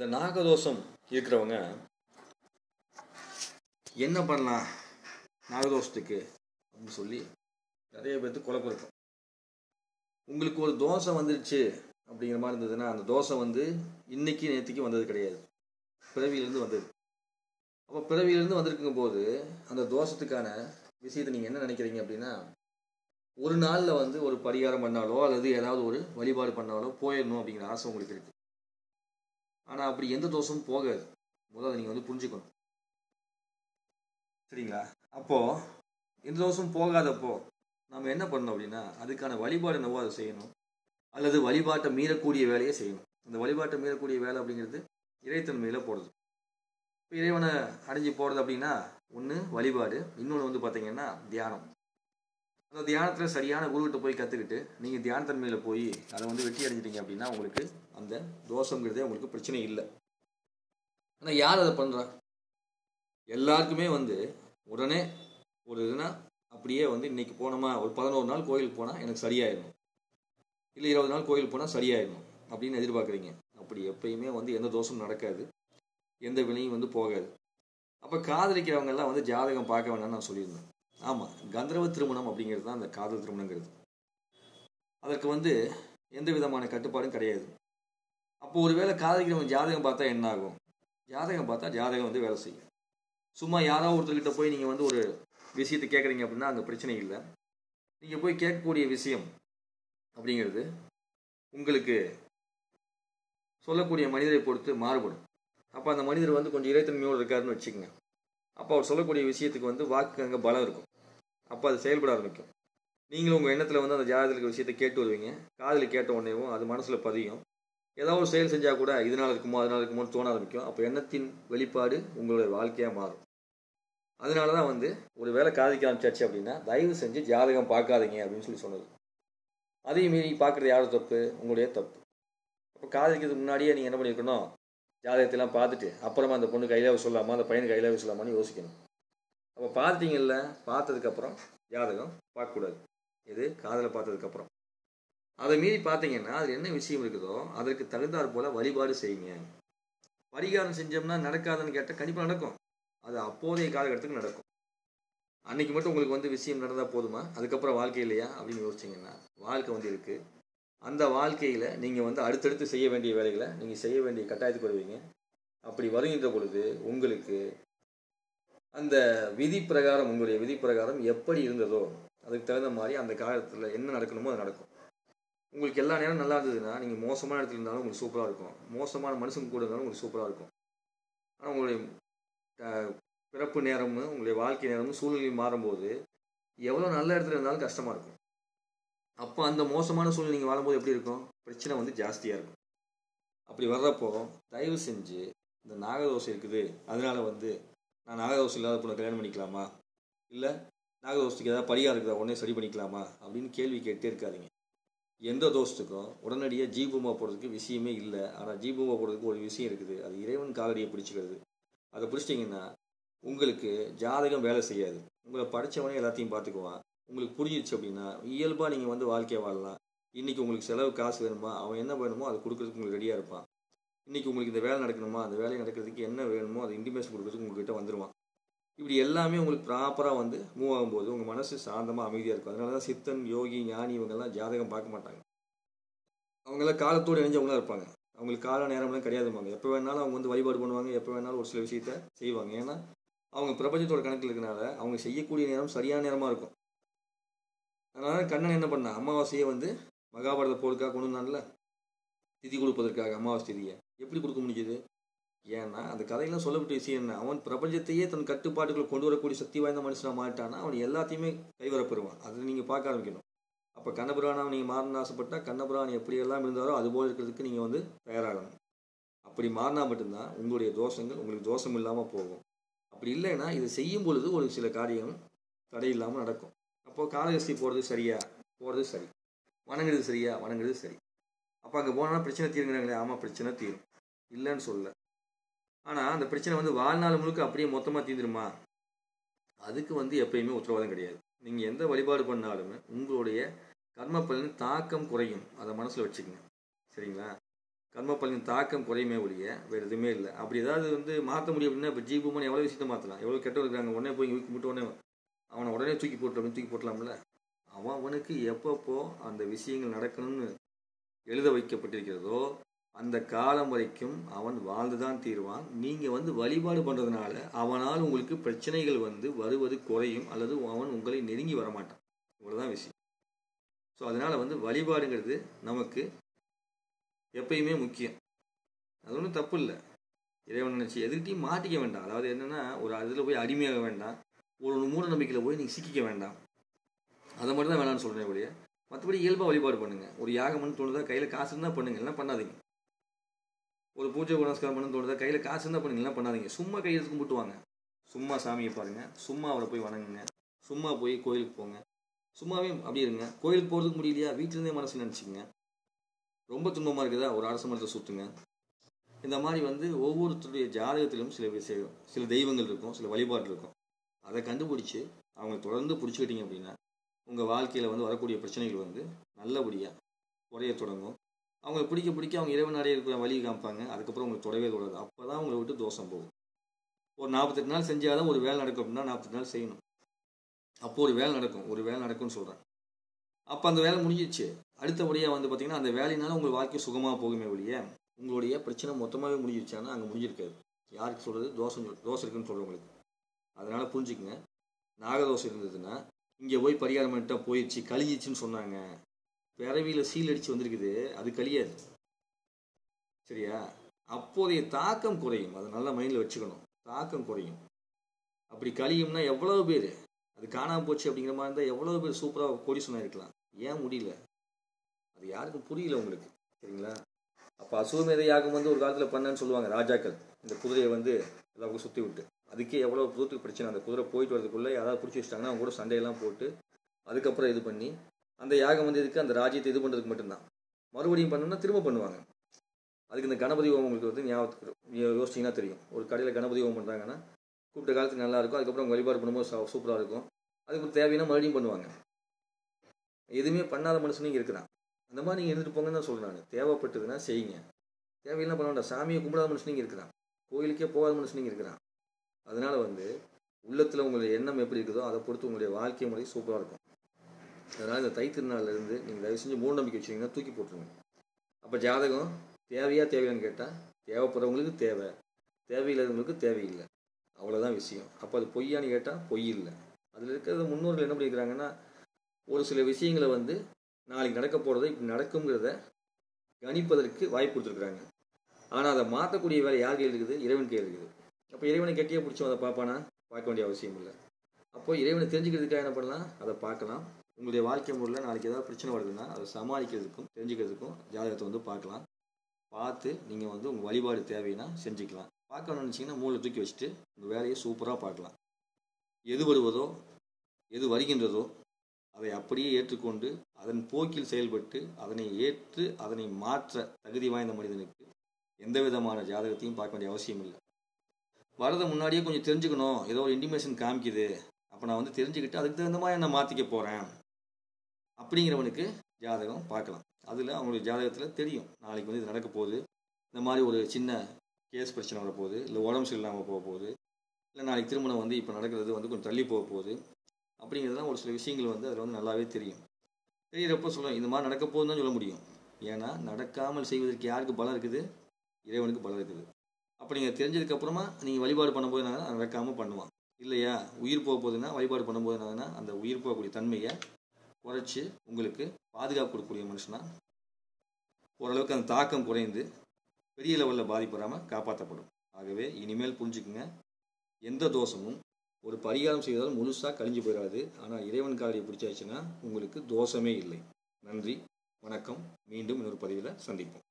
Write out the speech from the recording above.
இந்த நாகதோஷம் இருக்கிறவங்க என்ன பண்ணலாம் நாகதோஷத்துக்கு அப்படின்னு சொல்லி நிறைய பேர்த்து குழப்பம் இருக்கும். உங்களுக்கு ஒரு தோசை வந்துருச்சு அப்படிங்கிற மாதிரி இருந்ததுன்னா அந்த தோசை வந்து இன்னைக்கு நேற்றுக்கு வந்தது கிடையாது. பிறவியிலேருந்து வந்தது. அப்போ பிறவியிலேருந்து வந்திருக்கும் போது அந்த தோஷத்துக்கான விஷயத்தை நீங்கள் என்ன நினைக்கிறீங்க அப்படின்னா ஒரு நாளில் வந்து ஒரு பரிகாரம் பண்ணாலோ அல்லது ஏதாவது ஒரு வழிபாடு பண்ணாலோ போயிடணும் அப்படிங்கிற ஆசை உங்களுக்கு இருக்குது ஆனால் அப்படி எந்த தோஷமும் போகாது. முதல்ல நீங்கள் வந்து புரிஞ்சுக்கணும். சரிங்களா? அப்போது எந்த தோஷமும் போகாதப்போ நம்ம என்ன பண்ணணும் அப்படின்னா அதுக்கான வழிபாடு என்னவோ அதை செய்யணும். அல்லது வழிபாட்டை மீறக்கூடிய வேலையை செய்யணும். அந்த வழிபாட்டை மீறக்கூடிய வேலை அப்படிங்கிறது இறைத்தன்மையில் போடுறது இப்போ இறைவனை அடைஞ்சு போகிறது அப்படின்னா ஒன்று வழிபாடு இன்னொன்று வந்து பார்த்தீங்கன்னா தியானம். அந்த தியானத்தில் சரியான குருக்கிட்ட போய் கற்றுக்கிட்டு நீங்கள் தியானத்தன்மையில் போய் அதை வந்து வெற்றி அடைஞ்சிட்டீங்க அப்படின்னா உங்களுக்கு அந்த தோஷங்கிறதே உங்களுக்கு பிரச்சனை இல்லை. ஆனால் யார் அதை பண்ணுறா எல்லாருக்குமே வந்து உடனே ஒரு இதுனா அப்படியே வந்து இன்னைக்கு போனோமா ஒரு பதினோரு நாள் கோயிலுக்கு போனால் எனக்கு சரியாயிடும் இல்லை இருபது நாள் கோயிலுக்கு போனால் சரியாயிடும் அப்படின்னு எதிர்பார்க்குறீங்க. அப்படி எப்பயுமே வந்து எந்த தோஷமும் நடக்காது. எந்த வினையும் வந்து போகாது. அப்போ காதலிக்கிறவங்கெல்லாம் வந்து ஜாதகம் பார்க்க வேணாம்னு நான் சொல்லியிருந்தேன். ஆமாம் கந்தர்வ திருமணம் அப்படிங்கிறது தான் அந்த காதல் திருமணங்கிறது. அதற்கு வந்து எந்த விதமான கட்டுப்பாடும் கிடையாது. அப்போ ஒருவேளை காதலிக்கிறவங்க ஜாதகம் பார்த்தா என்ன ஆகும் ஜாதகம் பார்த்தா ஜாதகம் வந்து வேலை செய்யும். சும்மா யாரோ ஒருத்தர்கிட்ட போய் நீங்கள் வந்து ஒரு விஷயத்தை கேட்குறீங்க அப்படின்னா அங்கே பிரச்சனை இல்லை. நீங்கள் போய் கேட்கக்கூடிய விஷயம் அப்படிங்கிறது உங்களுக்கு சொல்லக்கூடிய மனிதரை பொறுத்து மாறுபடும். அப்போ அந்த மனிதர் வந்து கொஞ்சம் இறைத்தன்மையோடு இருக்காருன்னு வச்சுக்கோங்க. அப்போ அவர் சொல்லக்கூடிய விஷயத்துக்கு வந்து வாக்கு அங்கே பலம் இருக்கும். அப்போ அது செயல்பட ஆரம்பிக்கும். நீங்களும் உங்கள் எண்ணத்தில் வந்து அந்த ஜாதகத்தில் விஷயத்தை கேட்டு வருவீங்க. காதில் கேட்ட உடனேவும் அது மனசில் பதியும். ஏதாவது ஒரு செயல் செஞ்சால் கூட இதனால் இருக்குமோ அதனால் இருக்குமோன்னு தோண ஆரம்பிக்கும். அப்போ எண்ணத்தின் வெளிப்பாடு உங்களுடைய வாழ்க்கையாக மாறும். அதனால தான் வந்து ஒரு வேலை காதிக்க ஆரம்பிச்சாச்சு அப்படின்னா தயவு செஞ்சு ஜாதகம் பார்க்காதீங்க அப்படின்னு சொல்லி சொன்னது. அதையும் மீறி பார்க்குறது யாரோட தப்பு? உங்களுடைய தப்பு. அப்போ காதலிக்கிறதுக்கு முன்னாடியே நீங்கள் என்ன பண்ணியிருக்கணும் ஜாதகத்தெல்லாம் பார்த்துட்டு அப்புறமா அந்த பொண்ணு கையிலாவை சொல்லாமா? அந்த பையனுக்கு கையிலாவே சொல்லாமான்னு யோசிக்கணும். அப்போ பார்த்தீங்கல்ல பார்த்ததுக்கப்புறம் ஜாதகம் பார்க்கக்கூடாது. இது காதலை பார்த்ததுக்கப்புறம். அதை மீறி பார்த்தீங்கன்னா அதில் என்ன விஷயம் இருக்குதோ அதற்கு தகுந்தாற் போல் வழிபாடு செய்யுங்க. பரிகாரம் செஞ்சோம்னா நடக்காதுன்னு கேட்டால் கண்டிப்பாக நடக்கும். அது அப்போதைய காலகட்டத்துக்கு நடக்கும். அன்றைக்கி மட்டும் உங்களுக்கு வந்து விஷயம் நடந்தால் போதுமா? அதுக்கப்புறம் வாழ்க்கை இல்லையா? அப்படின்னு யோசிச்சிங்கன்னா வாழ்க்கை வந்து இருக்குது அந்த வாழ்க்கையில் நீங்கள் வந்து அடுத்தடுத்து செய்ய வேண்டிய வேலைகளை நீங்கள் செய்ய வேண்டிய கட்டாயத்துக்கு வருவீங்க. அப்படி வருகின்ற பொழுது உங்களுக்கு அந்த விதி பிரகாரம் உங்களுடைய விதி பிரகாரம் எப்படி இருந்ததோ அதுக்கு தகுந்த மாதிரி அந்த காலத்தில் என்ன நடக்கணுமோ அது நடக்கும். உங்களுக்கு எல்லா நேரம் நல்லா இருந்ததுன்னா நீங்கள் மோசமான இடத்துல இருந்தாலும் உங்களுக்கு சூப்பராக இருக்கும். மோசமான மனுஷங்க கூட இருந்தாலும் உங்களுக்கு சூப்பராக இருக்கும். ஆனால் உங்களுடைய பிறப்பு நேரமும் உங்களுடைய வாழ்க்கை நேரமும் சூழ்நிலை மாறும்போது எவ்வளோ நல்ல இடத்துல இருந்தாலும் கஷ்டமாக இருக்கும். அப்போ அந்த மோசமான சூழ்நிலை நீங்கள் வாழும்போது எப்படி இருக்கும்? பிரச்சனை வந்து ஜாஸ்தியாக இருக்கும். அப்படி வர்றப்போ தயவு செஞ்சு இந்த நாகதோஷம் இருக்குது. அதனால் வந்து நான் நாகதோஷம் இல்லாத பொண்ணை கல்யாணம் பண்ணிக்கலாமா? இல்லை நாகதோஷத்துக்கு ஏதாவது பரிகாரம் இருக்குதா? உடனே சரி பண்ணிக்கலாமா? அப்படின்னு கேள்வி கேட்டே இருக்காதீங்க. எந்த தோஷத்துக்கும் உடனடியாக ஜீபூமா போடுறதுக்கு விஷயமே இல்லை. ஆனால் ஜீபூமா போடுறதுக்கு ஒரு விஷயம் இருக்குது. அது இறைவன் காலடியை பிடிச்சிக்கிறது. அதை பிடிச்சிட்டிங்கன்னா உங்களுக்கு ஜாதகம் வேலை செய்யாது. உங்களை படித்தவனே எல்லாத்தையும் பார்த்துக்குவான். உங்களுக்கு புரிஞ்சிச்சு அப்படின்னா இயல்பாக நீங்கள் வந்து வாழ்க்கையை வாழலாம். இன்றைக்கி உங்களுக்கு செலவு காசு வேணுமா? அவன் என்ன வேணுமோ அதை கொடுக்குறதுக்கு உங்களுக்கு ரெடியாக இருப்பான். இன்றைக்கி உங்களுக்கு இந்த வேலை நடக்கணுமா? அந்த வேலை நடக்கிறதுக்கு என்ன வேணுமோ அதை இன்டிமேஷன் கொடுக்கறதுக்கு உங்ககிட்ட வந்துடுவான் இப்படி எல்லாமே உங்களுக்கு ப்ராப்பராக வந்து மூவ் ஆகும்போது உங்கள் மனசு சாந்தமாக அமைதியாக இருக்கும். அதனால தான் சித்தன் யோகி ஞானி இவங்கெல்லாம் ஜாதகம் பார்க்க மாட்டாங்க. அவங்கெல்லாம் காலத்தோடு இணைஞ்சவங்களாம் இருப்பாங்க. அவங்களுக்கு கால நேரம்லாம் கிடையாதுமாங்க எப்போ வேணாலும் அவங்க வந்து வழிபாடு பண்ணுவாங்க எப்போ வேணாலும் ஒரு சில விஷயத்த செய்வாங்க. ஏன்னா அவங்க பிரபஞ்சத்தோட கணக்கில் இருக்கனால அவங்க செய்யக்கூடிய நேரம் சரியான நேரமாக இருக்கும். அதனால கண்ணன் என்ன பண்ணான்? அமாவாசையை வந்து மகாபாரத போருக்காக கொண்டு வந்தான்ல? திதி கொடுப்பதற்காக அமாவாசை திதியை. எப்படி கொடுக்க முடியுது? ஏன்னா அந்த கதையெல்லாம் சொல்லப்பட்ட விஷயம் என்ன? அவன் பிரபஞ்சத்தையே தன் கட்டுப்பாட்டுக்குள்ள கொண்டு வரக்கூடிய சக்தி வாய்ந்த மனுஷனாக மாட்டானா அவன் எல்லாத்தையுமே கைவரப்பெறுவான். அதை நீங்கள் பார்க்க ஆரம்பிக்கணும். அப்போ கண்ணபுராணம் நீங்கள் மாறணும்னு ஆசைப்பட்டா கண்ணபுராணம் எப்படியெல்லாம் இருந்தாரோ அது போல் இருக்கிறதுக்கு நீங்கள் வந்து தயாராகணும். அப்படி மாறினா மட்டும்தான் உங்களுடைய தோஷங்கள் உங்களுக்கு தோஷம் இல்லாமல் போகும். அப்படி இல்லைன்னா இதை செய்யும் பொழுது ஒரு சில காரியம் தடை இல்லாமல் நடக்கும். அப்போது காலகஸ்தி போகிறது சரியா? போகிறது சரி. வணங்குறது சரியா? வணங்குறது சரி. அப்போ அங்கே போனால் பிரச்சனை தீருங்கிறாங்களே ஆமாம் பிரச்சனை தீரும். இல்லைன்னு சொல்லலை. ஆனால் அந்த பிரச்சனை வந்து வாழ்நாள் முழுக்க அப்படியே மொத்தமாக தீந்துருமா? அதுக்கு வந்து எப்பயுமே உத்தரவாதம் கிடையாது. நீங்கள் எந்த வழிபாடு பண்ணாலுமே உங்களுடைய கர்ம பலனின் தாக்கம் குறையும். அதை மனசில் வச்சுக்கோங்க. சரிங்களா? கர்ம பலனின் தாக்கம் குறையுமே ஒழிய வேறு எதுவுமே இல்லை. அப்படி ஏதாவது வந்து மாற்ற முடியும் அப்படின்னா இப்போ ஜீபுமன் எவ்வளோ விஷயத்த மாற்றலாம் எவ்வளோ கெட்ட இருக்காங்க? உடனே போய் வீக்கு மட்டும் உடனே அவனை உடனே தூக்கி போட்டு தூக்கி போட்டலாம்ல? அவன் அவனுக்கு எப்பப்போ அந்த விஷயங்கள் நடக்கணும்னு எழுத வைக்கப்பட்டிருக்கிறதோ அந்த காலம் வரைக்கும் அவன் வாழ்ந்துதான் தீருவான். நீங்கள் வந்து வழிபாடு பண்ணுறதுனால அவனால் உங்களுக்கு பிரச்சனைகள் வந்து வருவது குறையும் அல்லது அவன் உங்களை நெருங்கி வரமாட்டான். இவ்வளோதான் விஷயம். ஸோ அதனால் வந்து வழிபாடுங்கிறது நமக்கு எப்பயுமே முக்கியம். அது ஒன்றும் தப்பு இல்லை. இறைவன் நினச்சி எதுக்கிட்டையும் மாட்டிக்க வேண்டாம். அதாவது என்னென்னா ஒரு அதில் போய் அடிமையாக வேண்டாம். ஒரு மூட நம்பிக்கையில் போய் நீங்கள் சிக்கிக்க வேண்டாம். அதை மட்டும் தான் வேணாம்னு சொல்கிறேன் ஒழிய. மற்றபடி இயல்பாக வழிபாடு பண்ணுங்கள் ஒரு யாகம்னு தோணுதா கையில் காசு இருந்தால் பண்ணுங்கள் எல்லாம் பண்ணாதீங்க. ஒரு பூஜை புனஸ்காரம் பண்ணு தோணுதா. கையில் காசு இருந்தால் பண்ணுங்க பண்ணாதீங்க. சும்மா கையில் கும்பிட்டுவாங்க. சும்மா சாமியை பாருங்கள் சும்மா அவரை போய் வணங்குங்க. சும்மா போய் கோயிலுக்கு போங்க. சும்மாவே அப்படி இருங்க. கோயிலுக்கு போகிறதுக்கு முடியலையா? வீட்டிலேருந்தே மனசு நினச்சிக்கங்க. ரொம்ப துன்பமாக இருக்குதா? ஒரு அரச மரத்தை சுற்றுங்க இந்த மாதிரி வந்து ஒவ்வொருத்தருடைய ஜாதகத்திலும் சில விஷயம் சில தெய்வங்கள் இருக்கும் சில வழிபாடு இருக்கும். அதை கண்டுபிடிச்சி அவங்க தொடர்ந்து பிடிச்சிக்கிட்டீங்க அப்படின்னா உங்கள் வாழ்க்கையில் வந்து வரக்கூடிய பிரச்சனைகள் வந்து நல்லபடியாக குறைய தொடங்கும். அவங்களை பிடிக்க பிடிக்க அவங்க இறைவன் அடைய இருக்கிற வழி காமிப்பாங்க. அதுக்கப்புறம் உங்களுக்கு தொடவே கூடாது. அப்போ தான் உங்களை விட்டு தோஷம் போகும். ஒரு நாற்பத்தெட்டு நாள் செஞ்சால் தான் ஒரு வேலை நடக்கும் அப்படின்னா நாற்பத்தெட்டு நாள் செய்யணும். அப்போ ஒரு வேலை நடக்கும். ஒரு வேலை நடக்கும்னு சொல்கிறேன் அப்போ அந்த வேலை முடிஞ்சிச்சு அடுத்தபடியாக வந்து பார்த்திங்கன்னா அந்த வேலையினால உங்கள் வாழ்க்கை சுகமாக போகுமே ஒழிய உங்களுடைய பிரச்சனை மொத்தமாகவே முடிஞ்சிருச்சானா அங்கே முடிஞ்சிருக்காது. யாருக்கு சொல்கிறது தோசை தோசை இருக்குன்னு சொல்கிறவங்களுக்கு அதனால் புரிஞ்சுக்குங்க. நாகதோஷம் இருந்ததுன்னா இங்கே போய் பரிகாரம் பண்ணிட்டா போயிடுச்சு கழிஞ்சிச்சுன்னு சொன்னாங்க. பிறவியில் சீல் அடித்து வந்திருக்குது அது கழியாது. சரியா? அப்போதைய தாக்கம் குறையும். அதை நல்லா மைண்டில் வச்சுக்கணும். தாக்கம் குறையும். அப்படி கழியும்னா எவ்வளோ பேர்? அது காணாமல் போச்சு அப்படிங்கிற மாதிரி இருந்தால் எவ்வளோ பேர் சூப்பராக கோடீஸ்வரன் இருக்கலாம் ஏன் முடியல? அது யாருக்கும் புரியல உங்களுக்கு. சரிங்களா? அப்போ அசுவமேத யாகம் வந்து ஒரு காலத்தில் பண்ணேன்னு சொல்லுவாங்க ராஜாக்கள். இந்த குதிரையை வந்து எல்லாருக்கும் சுற்றி விட்டு. அதுக்கே எவ்வளோ புதுத்துக்கு பிரச்சனை. அந்த குதிரை போயிட்டு வரதுக்குள்ளே யாராவது பிடிச்சி வச்சிட்டாங்கன்னா அவங்க கூட சண்டையெல்லாம் போட்டு அதுக்கப்புறம் இது பண்ணி அந்த யாகம் வந்து இதுக்கு அந்த ராஜ்யத்தை இது பண்ணுறதுக்கு மட்டும்தான். மறுபடியும் பண்ணணும்னா திரும்ப பண்ணுவாங்க. அதுக்கு இந்த கணபதி ஓம் உங்களுக்கு வந்து ஞாபகத்துக்கு யோசிச்சிங்கன்னா தெரியும். ஒரு கடையில் கணபதி ஹோமம் பண்ணுறாங்கன்னா கூப்பிட்ட காலத்துக்கு நல்லாயிருக்கும் அதுக்கப்புறம் அவங்க வழிபாடு பண்ணும்போது சூப்பராக இருக்கும். அதுக்கு தேவையான மறுபடியும் பண்ணுவாங்க. எதுவுமே பண்ணாத மனுஷனும் இருக்கிறான். அந்த மாதிரி நீங்கள் இருந்துட்டு போங்கன்னு தான் சொல்கிறேன் நான். தேவைப்பட்டதுன்னா செய்யுங்க. தேவையில்லாம் பண்ண வேண்டாம். சாமியை கும்பிடாத மனுஷனும் இருக்கிறான். கோயிலுக்கே போகாத மனுஷனும் இருக்கிறான். அதனால் வந்து உள்ளத்தில் உங்களுடைய எண்ணம் எப்படி இருக்குதோ அதை பொறுத்து உங்களுடைய வாழ்க்கை முறை சூப்பராக இருக்கும். அதனால் இந்த தை திருநாள்லேருந்து நீங்கள் தயவு செஞ்சு மூட நம்பிக்கை வச்சிங்கன்னா தூக்கி போட்டுருங்க. அப்போ ஜாதகம் தேவையா தேவையான்னு கேட்டால் தேவைப்படுறவங்களுக்கு தேவை. தேவையில்லாதவங்களுக்கு தேவையில்லை. அவ்வளோதான் விஷயம். அப்போ அது பொய்யான்னு கேட்டால் பொய் இல்லை. அதில் இருக்கிறத முன்னோர்கள் என்ன பண்ணியிருக்கிறாங்கன்னா ஒரு சில விஷயங்களை வந்து நாளைக்கு நடக்க போகிறத இப்படி நடக்குங்கிறத கணிப்பதற்கு வாய்ப்பு கொடுத்துருக்குறாங்க. ஆனால் அதை மாற்றக்கூடிய வேலை யார் கையில் இருக்குது? இறைவன் கையில் இருக்குது. அப்போ இறைவனை கெட்டியாக பிடிச்சோம் அதை பார்ப்பானா? பார்க்க வேண்டிய அவசியம் இல்லை. அப்போ இறைவனை தெரிஞ்சுக்கிறதுக்காக என்ன பண்ணலாம்? அதை பார்க்கலாம். உங்களுடைய வாழ்க்கை முறையில் நாளைக்கு ஏதாவது பிரச்சனை வருதுன்னா அதை சமாளிக்கிறதுக்கும் தெரிஞ்சுக்கிறதுக்கும் ஜாதகத்தை வந்து பார்க்கலாம். பார்த்து நீங்கள் வந்து உங்கள் வழிபாடு தேவைன்னா செஞ்சுக்கலாம். பார்க்கணும்னு நினச்சிங்கன்னா மூளை தூக்கி வச்சுட்டு உங்கள் வேலையை சூப்பராக பார்க்கலாம். எது வருவதோ எது வருகின்றதோ அதை அப்படியே ஏற்றுக்கொண்டு அதன் போக்கில் செயல்பட்டு அதனை ஏற்று அதனை மாற்ற தகுதி வாய்ந்த மனிதனுக்கு எந்த விதமான ஜாதகத்தையும் பார்க்க வேண்டிய அவசியம் இல்லை. வரதை முன்னாடியே கொஞ்சம் தெரிஞ்சுக்கணும். ஏதோ ஒரு இன்டிமேஷன் காமிக்குது. அப்போ நான் வந்து தெரிஞ்சுக்கிட்டு அதுக்கு தகுந்த மாதிரி நான் மாற்றிக்க போகிறேன் அப்படிங்கிறவனுக்கு ஜாதகம் பார்க்கலாம். அதில் அவங்களுடைய ஜாதகத்தில் தெரியும். நாளைக்கு வந்து இது நடக்க போகுது. இந்த மாதிரி ஒரு சின்ன கேஸ் பிரச்சனை வரப்போகுது. இல்லை உடம்பு சரியில்லாமல் போக போகுது. இல்லை நாளைக்கு திருமணம் வந்து இப்போ நடக்கிறது வந்து கொஞ்சம் தள்ளி போக போகுது. அப்படிங்கிறதுலாம் ஒரு சில விஷயங்கள் வந்து அதில் வந்து நல்லாவே தெரியும். தெரியிறப்போ சொல்ல இந்த மாதிரி நடக்க போகுதுன்னு தான் சொல்ல முடியும். ஏன்னா நடக்காமல் செய்வதற்கு யாருக்கு பலம் இருக்குது? இறைவனுக்கு பலம் இருக்குது. அப்போ நீங்கள் தெரிஞ்சதுக்கப்புறமா நீங்கள் வழிபாடு பண்ணும்போது என்ன நடக்காமல் பண்ணுவான். இல்லையா? உயிர் போக போகுதுன்னா வழிபாடு பண்ணும்போது என்னதுன்னா அந்த உயிர் போகக்கூடிய தன்மையை குறைச்சி உங்களுக்கு பாதுகாப்பு கொடுக்கக்கூடிய மனுஷனா ஓரளவுக்கு அந்த தாக்கம் குறைந்து பெரிய லெவலில் பாதிப்பு வராமல் காப்பாற்றப்படும் ஆகவே இனிமேல் புரிஞ்சுக்குங்க. எந்த தோஷமும் ஒரு பரிகாரம் செய்தாலும் முழுசாக கழிஞ்சு போயிடாது. ஆனால் இறைவன் காரியை பிடிச்சாச்சுன்னா உங்களுக்கு தோஷமே இல்லை. நன்றி வணக்கம். மீண்டும் இன்னொரு பதிவில் சந்திப்போம்.